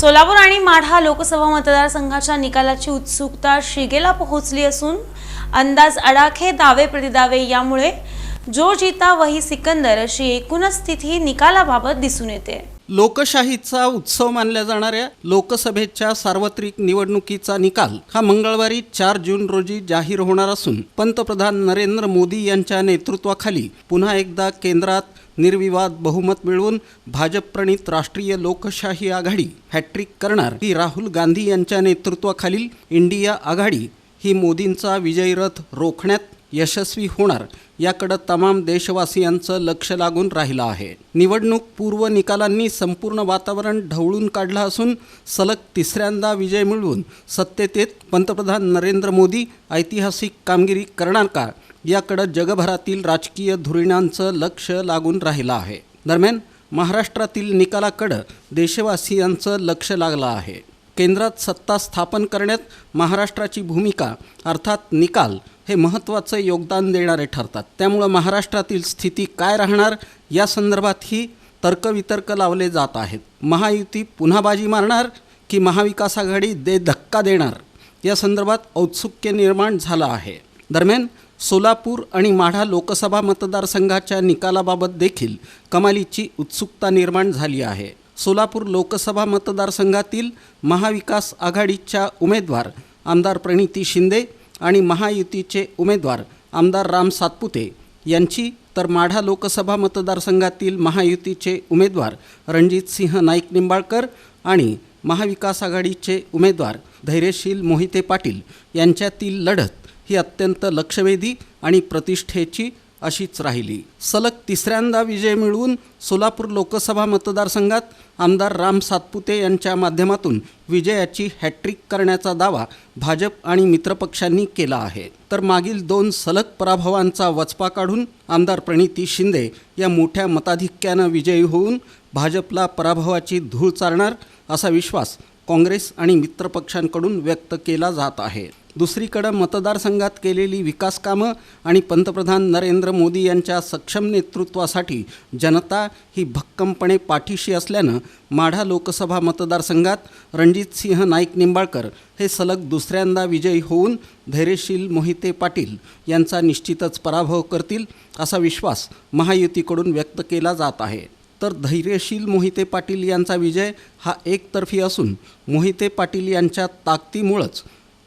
सोलापूर आणि माढा लोकसभा मतदारसंघाच्या निकालाची उत्सुकता शिगेला पोहोचली असून अंदाज अडाखे दावे प्रतिदावे यामुळे जो जिता वही सिकंदर अशी एकूणच स्थिती निकालाबाबत दिसून येते. लोकशाहीचा उत्सव मानल्या जाणाऱ्या लोकसभेच्या सार्वत्रिक निवडणुकीचा निकाल हा मंगळवारी चार जून रोजी जाहीर होणार असून पंतप्रधान नरेंद्र मोदी यांच्या नेतृत्वाखाली पुन्हा एकदा केंद्रात निर्विवाद बहुमत मिळवून भाजपप्रणीत राष्ट्रीय लोकशाही आघाडी हॅट्रिक करणार ही राहुल गांधी यांच्या नेतृत्वाखालील इंडिया आघाडी ही मोदींचा विजयी रथ रोखण्यात यशस्वी होणार याकडं तमाम देशवासियांचं लक्ष लागून राहिलं आहे. निवडणूक पूर्व निकालांनी संपूर्ण वातावरण ढवळून काढलं असून सलग तिसऱ्यांदा विजय मिळवून सत्तेत येत पंतप्रधान नरेंद्र मोदी ऐतिहासिक कामगिरी करणार का? याकडं जगभरातील राजकीय धुरीणांचं लक्ष लागून राहिलं आहे. दरम्यान महाराष्ट्रातील निकालाकडं देशवासियांचं लक्ष लागलं आहे. केंद्रात सत्ता स्थापन करण्यात महाराष्ट्राची भूमिका अर्थात निकाल हे महत्त्वाचं योगदान देणारे ठरतात. त्यामुळं महाराष्ट्रातील स्थिती काय राहणार या संदर्भातही तर्कवितर्क लावले जात आहेत. महायुती पुन्हा बाजी मारणार की महाविकास आघाडी दे धक्का देणार या संदर्भात औत्सुक्य निर्माण झालं आहे. दरम्यान सोलापूर आणि माढा लोकसभा मतदारसंघाच्या निकालाबाबत देखील कमालीची उत्सुकता निर्माण झाली आहे. सोलापूर लोकसभा मतदारसंघातील महाविकास आघाडीच्या उमेदवार आमदार प्रणिती शिंदे आणि महायुतीचे उमेदवार आमदार राम सातपुते यांची तर माढा लोकसभा मतदारसंघातील महायुतीचे उमेदवार रणजितसिंह नाईक निंबाळकर आणि महाविकास आघाडीचे उमेदवार धैर्यशील मोहिते पाटील यांच्यातील लढत ही अत्यंत लक्षवेधी आणि प्रतिष्ठेची अशीच राहिली. सलग तिसऱ्यांदा विजय मिळवून सोलापूर लोकसभा मतदारसंघात आमदार राम सातपुते यांच्या माध्यमातून विजयाची हॅट्रिक करण्याचा दावा भाजप आणि मित्रपक्षांनी केला आहे. तर मागील दोन सलग पराभवांचा वचपा काढून आमदार प्रणिती शिंदे या मोठ्या मताधिक्यानं विजयी होऊन भाजपला पराभवाची धूळ चारणार असा विश्वास काँग्रेस आणि मित्रपक्षांकडून व्यक्त केला जात आहे. दुसरीकडं मतदारसंघात केलेली विकासकामं आणि पंतप्रधान नरेंद्र मोदी यांच्या सक्षम नेतृत्वासाठी जनता ही भक्कमपणे पाठीशी असल्यानं माढा लोकसभा मतदारसंघात रणजितसिंह नाईक निंबाळकर हे सलग दुसऱ्यांदा विजयी होऊन धैर्यशील मोहिते पाटील यांचा निश्चितच पराभव करतील असा विश्वास महायुतीकडून व्यक्त केला जात आहे. तर धैर्यशील मोहिते पाटील यांचा विजय हा एकतर्फी असून मोहिते पाटील यांच्या ताकदीमुळंच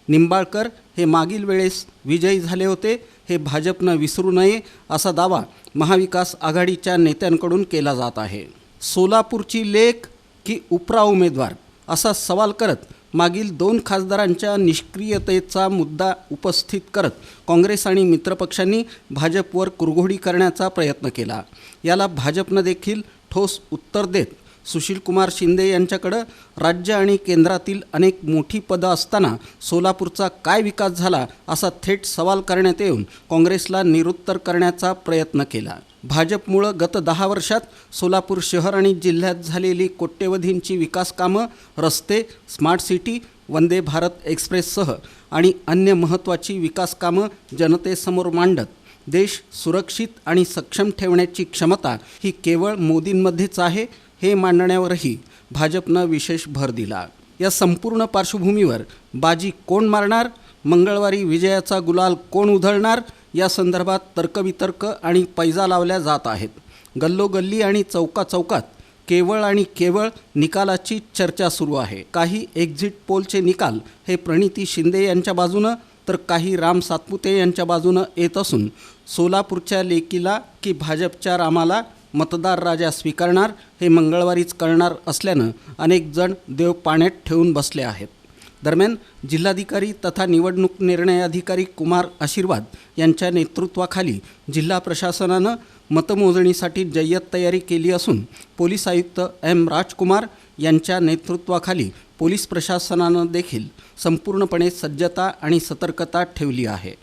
निंबाळकर हे मागील वेळेस विजयी झाले होते हे भाजपनं विसरू नये असा दावा महाविकास आघाडीच्या नेत्यांकडून केला जात आहे. सोलापूरची लेख की उपरा उमेदवार असा सवाल करत मागील दोन खासदारांच्या निष्क्रियतेचा मुद्दा उपस्थित करत काँग्रेस आणि मित्रपक्षांनी भाजपवर कुरघोडी करण्याचा प्रयत्न केला. याला भाजपनं देखील ठोस उत्तर देत सुशीलकुमार शिंदे यांच्याकडं राज्य आणि केंद्रातील अनेक मोठी पदं असताना सोलापूरचा काय विकास झाला असा थेट सवाल करण्यात येऊन काँग्रेसला निरुत्तर करण्याचा प्रयत्न केला. भाजपमुळं गत दहा वर्षात सोलापूर शहर आणि जिल्ह्यात झालेली कोट्यवधींची विकास कामं रस्ते स्मार्ट सिटी वंदे भारत एक्सप्रेससह आणि अन्य महत्त्वाची विकास कामं जनतेसमोर मांडत देश सुरक्षित आणि सक्षम ठेवण्याची क्षमता ही केवळ मोदींमध्येच आहे हे मांडण्यावरही भाजपनं विशेष भर दिला. या संपूर्ण पार्श्वभूमीवर बाजी कोण मारणार मंगळवारी विजयाचा गुलाल कोण उधळणार या संदर्भात तर्कवितर्क आणि पैजा लावल्या जात आहेत. गल्लोगल्ली आणि चौका चौकात केवळ आणि केवळ निकालाची चर्चा सुरू आहे. काही एक्झिट पोलचे निकाल हे प्रणिती शिंदे यांच्या बाजूनं तर काही राम सातपुते यांच्या बाजूनं येत असून सोलापूरच्या लेकीला की भाजपच्या रामाला मतदार राजा स्वीकारणार हे मंगळवारीच कळणार असल्यानं अनेक जण देव पाण्यात ठेवून बसले आहेत. दरम्यान जिल्हाधिकारी तथा निवडणूक निर्णय अधिकारी कुमार आशीर्वाद यांच्या नेतृत्वाखाली जिल्हा प्रशासनानं मतमोजणीसाठी जय्यत तयारी केली असून पोलीस आयुक्त एम राजकुमार यांच्या नेतृत्वाखाली पोलीस प्रशासनानं देखील संपूर्णपणे सज्जता आणि सतर्कता ठेवली आहे.